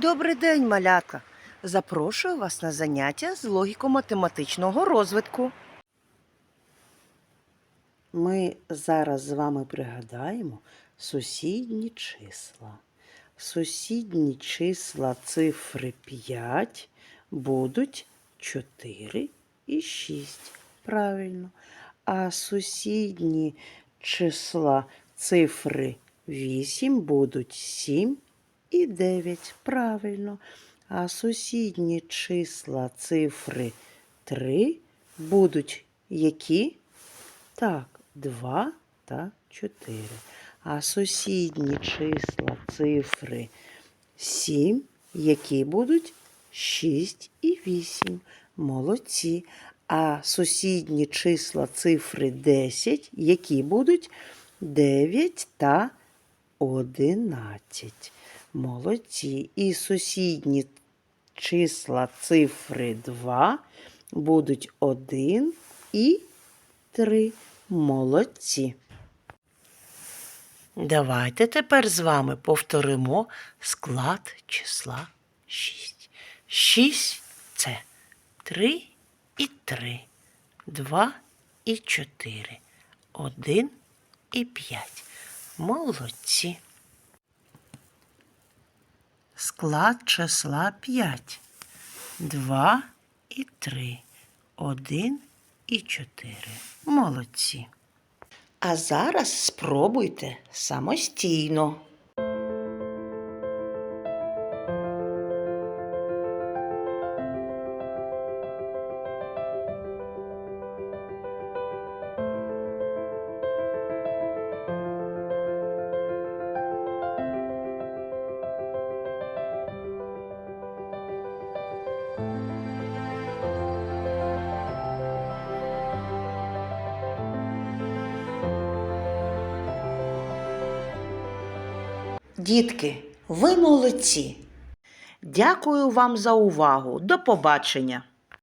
Добрий день, малятка. Запрошую вас на заняття з логіко-математичного розвитку. Ми зараз з вами пригадаємо сусідні числа. Сусідні числа цифри 5 будуть 4 і 6. Правильно. А сусідні числа цифри 8 будуть 7 і 9. Правильно. А сусідні числа цифри 3 будуть які? Так, 2 та 4. А сусідні числа цифри 7, які будуть 6 і 8. Молодці. А сусідні числа цифри 10, які будуть 9 та 11. Молодці. І сусідні числа цифри 2 будуть 1 і 3. Молодці. Давайте тепер з вами повторимо склад числа 6. 6 це 3 і 3, 2 і 4, 1 і 5. Молодці. Склад числа 5. 2 і 3, 1 і 4. Молодці. А зараз спробуйте самостійно. Дітки, ви молодці. Дякую вам за увагу. До побачення.